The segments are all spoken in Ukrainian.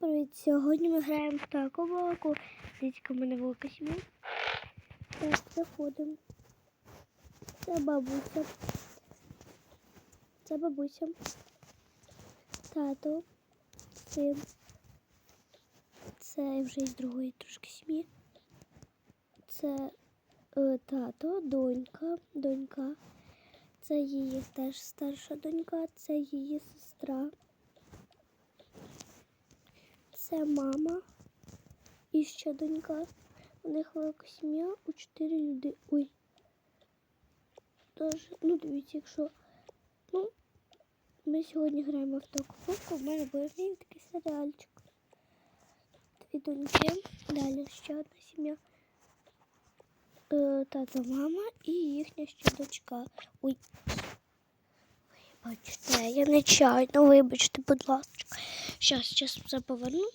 привіт! Сьогодні ми граємо в таку балаку. Дивіться, в мене велика сім'я. Так, заходимо. Це бабуся. Це бабуся. Тато, син. Це вже із другої трошки сім'ї. Це е, тато, донька, донька. Це її теж старша донька, це її сестра. Це мама і ще донька. У них велика сім'я у чотири люди. Ой. Тож, ну дивіться, якщо. Ну, ми сьогодні граємо в таку фотку, в мене буде такий серіальчик. Дві доньки. Далі ще одна сім'я. Е, тата, мама і їхня ще дочка. Ой. Бачите, я нечайно, вибачте, будь ласка. Щас, щас все поверну.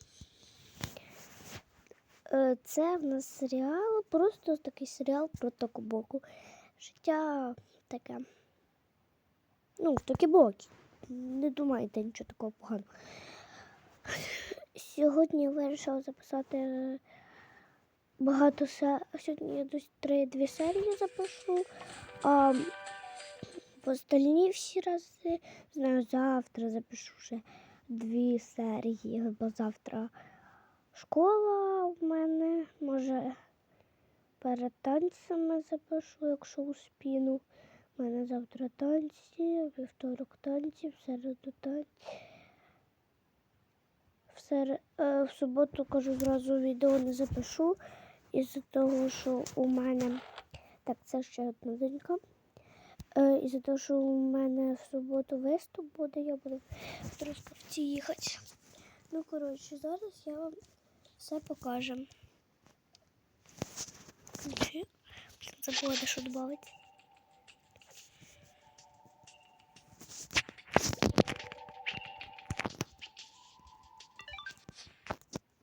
Е, Це в нас серіал, просто такий серіал про Токобоку. Життя таке. Ну, в Токібокі. Не думайте нічого такого поганого. Сьогодні я вирішила записати багато се... Сьогодні я десь три-дві серії запишу. А остальні всі рази, знаю, завтра запишу ще дві серії, бо завтра школа в мене. Може, перед танцями запишу, якщо успіну. У мене завтра танці, вівторок танці, в середу танці. В, сер... е, в суботу кажу, зразу відео не запишу. Із-за того, що у мене. Так, це ще одна донька. Е, Із-за того, що у мене в суботу виступ буде, я буду в Трускавці їхати. Ну, коротше, зараз я вам все покажу. Забула де що додати.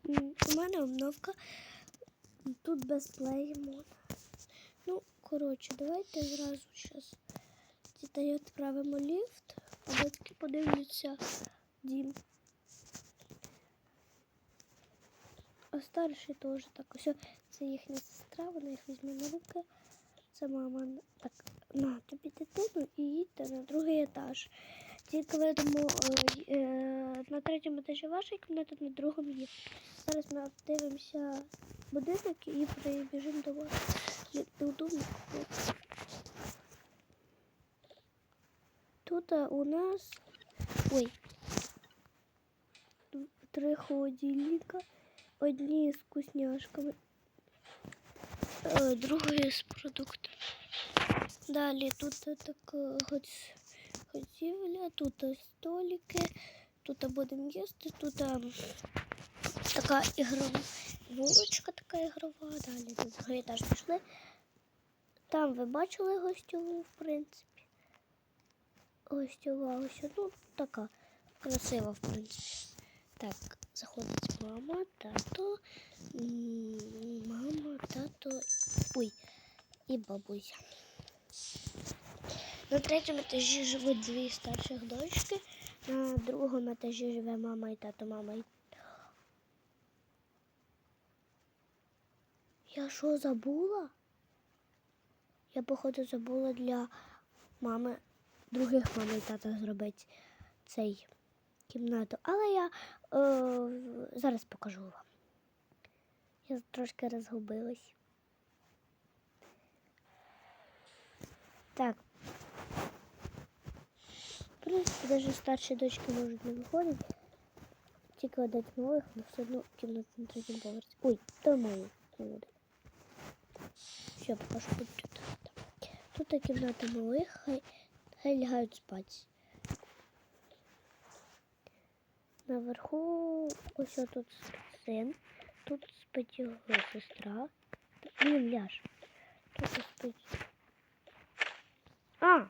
У мене обновка. Тут без плеї мод. Ну, коротше, давайте зразу зараз дітей відправимо ліфт, а батьки подивляться дім. А старший теж так. Ось це їхня сестра, вона їх візьме на руки. Це мама так, на тобі дитину і їдьте на другий етаж. Тільки видимо е, е, на третьому етажі вашої кімнати, на другому є. Зараз ми дивимося будинок і прибіжимо до вас. Додому. Тут е, у нас ой, три холодильника, одні з вкусняшками, е, другі з продуктами. Далі тут е, така гоц- готівля, тут е, столики, тут е, будемо їсти, тут е, така ігрова вуличка така ігрова, далі другий етаж пішли. Там ви бачили гостьову, в принципі. Гостьова ось ну така красива, в принципі. Так, заходить мама, тато, мама, тато, ой, і бабуся. На третьому етажі живуть дві старших дочки, на другому етажі живе мама і тато, мама і Я що забула? Я, походу, забула для мами, других мами і тата зробити цей кімнату. Але я е, зараз покажу вам. Я трошки розгубилась. Так. В принципі, навіть старші дочки можуть не виходити. Тільки одять малих, але все одно кімната на третьому поверсі. Ой, то мої буде. Все, покажу. Тут, тут кімната малих, хай, хай лягають спати. Наверху ось тут син, тут спить його сестра. Блін, ляж. Тут спить. А!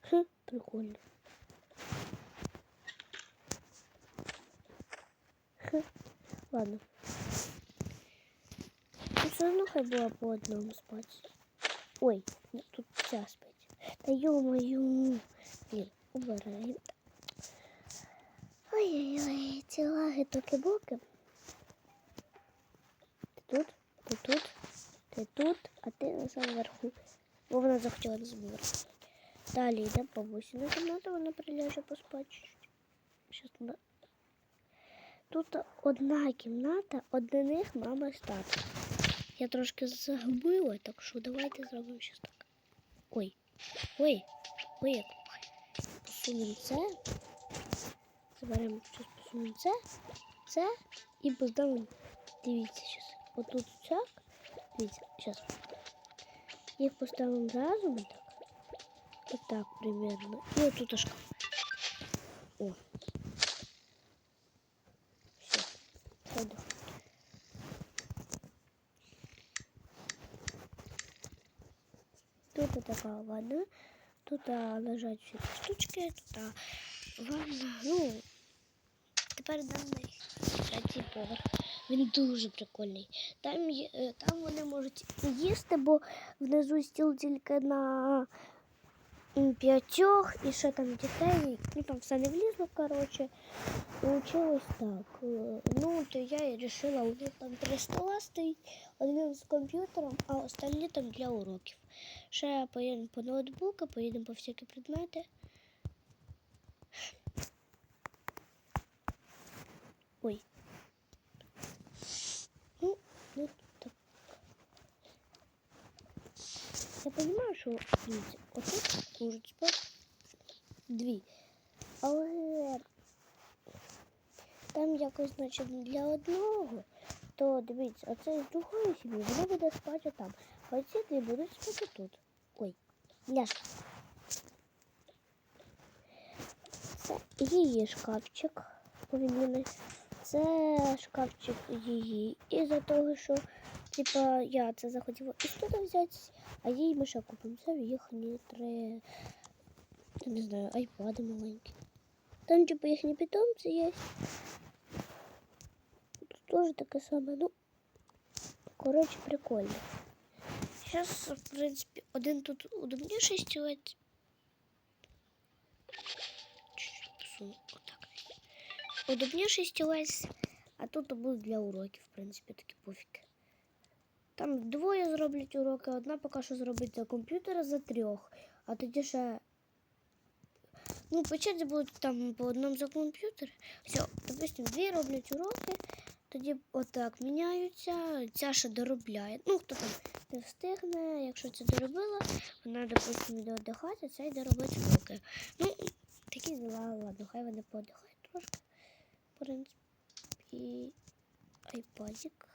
Хм, прикольно. Хм, ладно. Ну, все одно хай було по одному спати. Ой, ну, тут ця спить. Та ё-моё. Блін, убираємо. Ой-ой-ой. токи-боки. Ти тут, ти тут, ти тут, а ти на самому верху. Бо вона захотіла верху. Далі йдемо бабусі на кімнату, вона приляже поспати. Щас на... Тут одна кімната, одна них мама з. Я трошки загубила, так що давайте зробимо щось так. Ой, ой, ой, як посунемо це. Заберемо щось посунемо це, це і поставимо. Дивіться зараз. Отут цяк. Дивіться, зараз. Їх поставимо разом так. Отак примерно. І отут шкаф. О. Така ванна, тут лежать всі штучки, тут ванна. Ну, тепер даний третій поверх. Він дуже прикольний. Там, е, там вони можуть їсти, бо внизу стіл тільки на п'ятьох і ще там дітей. Ну там все не влізло, коротше. Получилось так. Е, Ну, то я і вирішила, у них там три стола стоїть, один з комп'ютером, а остальні там для уроків. Ще поїдемо по ноутбуку, поїдемо по всякі предмети. Ой. Ну, ну так. Понимаю, що дивіться, отут можуть спати дві. Але там якось, значить, для одного, то дивіться, оце з другої сім'ї, воно буде спати там. А ці дві будуть спати тут. Ой, ляшка. Це її шкафчик повільний. Це шкафчик її. І за того, що типа я це захотіла із туди взяти, а їй ми ще купимо. Це їхні три, я не знаю, айпади маленькі. Там типа їхні питомці є. Тут теж таке саме. Ну, коротше, прикольно. Зараз, в принципі, один тут удобніший стілець. Чуть-чуть посуну. Отак. Удобніший стілець, а тут буде для уроків, в принципі, такі пофіги. Там двоє зроблять уроки, одна поки що зробить за комп'ютера за трьох, а тоді ще. Ну, по черзі будуть там по одному за комп'ютер. Все, допустим, дві роблять уроки, тоді отак міняються, ця ще доробляє. Ну, хто там не встигне, якщо це доробила, вона, допустим, йде віддихати, а це йде робити уроки. Ну, такі дела, ладно, хай вони поодихають трошки. В принципі, айпадик.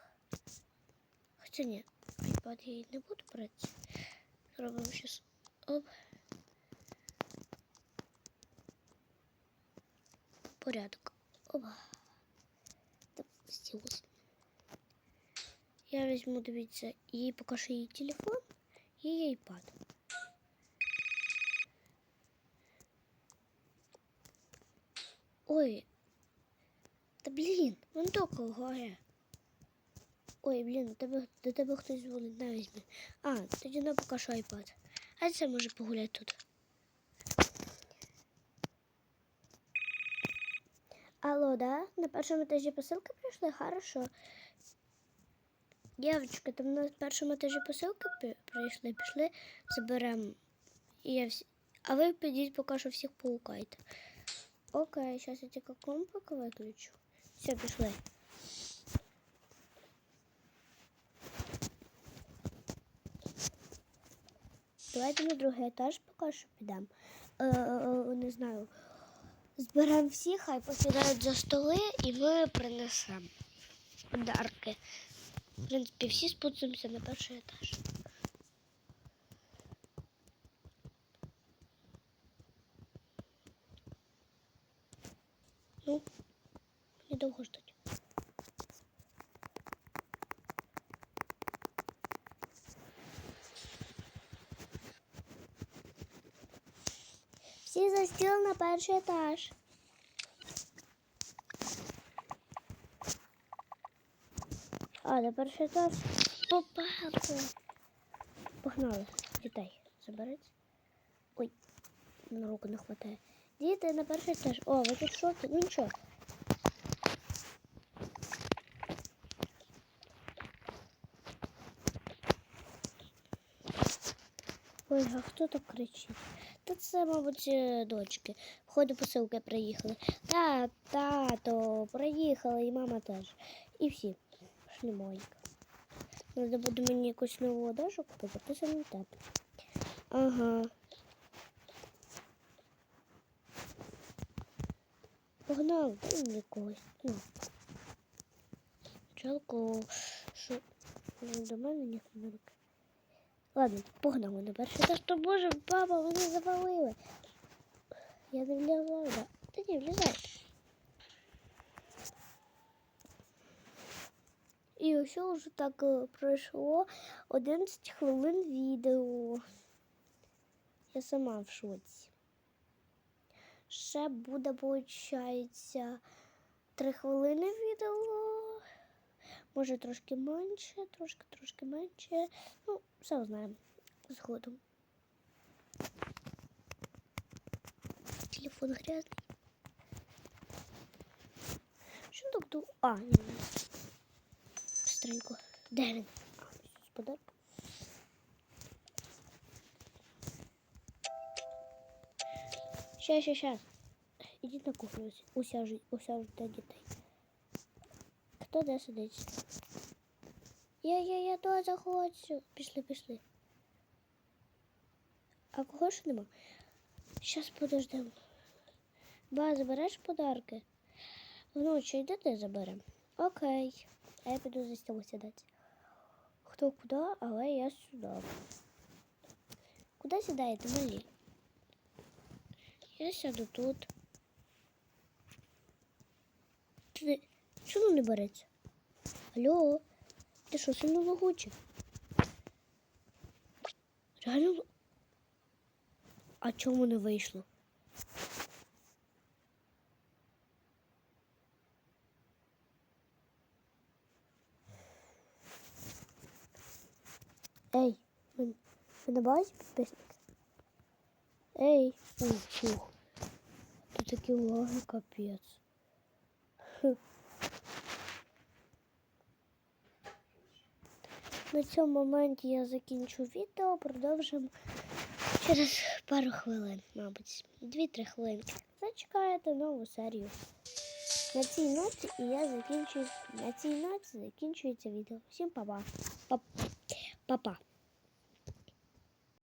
Хоча ні, айпад я не буду брати. Зробимо зараз. Оп. Порядок. Опа. Так, стілус. Я візьму, дивіться, поки що її телефон і її iPad. Ой. Та блін, вон тільки горе. Ой, блін, до тебе, до тебе хтось дзвонить, на візьми. А, тоді поки що iPad. А це може погуляти тут. Алло, да? На першому етажі посилки прийшли? Хорошо. Дівчатка, там на першому етажі посилки прийшли, пішли, заберемо. І я всі... А ви підіть поки що всіх поукайте. Окей, зараз я тільки компик виключу. Все, пішли. Давайте на другий етаж поки що підемо. Е, е, не знаю. Зберемо всіх, хай посідають за столи і ми принесемо подарки. В принципі, всі спустимося на перший етаж. Ну, недовго ждать. Всі за стіл на перший етаж. А, на перший етаж попали. Погнали. Дітей заберіть. Ой, на руку не хватає. Діти на перший етаж. О, ви тут шоки. Ну нічого. Ой, а хто так кричить? Та це, мабуть, е, дочки. Входу посилки приїхали. Та, тато, приїхали, і мама теж. І всі. Пішли мойка. Треба буде мені якусь нову одежу купити, то саме так. Ага. Погнали, дай мені. Ну. Жалко, що до мене ніхто не руки. Ладно, погнали на перший етаж. То боже, баба, вони завалили. Я не влізла. Да. Та ні, влізай. І ось вже так е, пройшло 11 хвилин відео. Я сама в шоці. Ще буде, виходить, 3 хвилини відео. Може трошки менше, трошки, трошки менше. Ну, все узнаємо згодом. Телефон грязний. Що так ду... А, ні. Быстренько. Де він? А, ось подарок. Щас, щас, щас. Ідіть на кухню, ус- усяжи- усяжте дітей. Хто де сидить? Я, я, я то заходжу. Пішли, пішли. А кого ж нема? Щас подождемо. Ба, забереш подарки? Вночі йди ти заберем. Окей. А я піду за стіл сідати. Хто куди, але я сюди. Куди сідаєте, малі? Я сяду тут. Ти чому не береться? Алло, ти що, сильно лагучий? Реально? А чому не вийшло? Ей, ви, на базі підписники? Ей, ух, ух. Тут такі лаги капець. На цьому моменті я закінчу відео, продовжимо через пару хвилин, мабуть. Дві-три хвилинки. Зачекаєте нову серію. На цій ноті і я закінчую. На цій ноті закінчується відео. Всім па-па. Па- Па-па.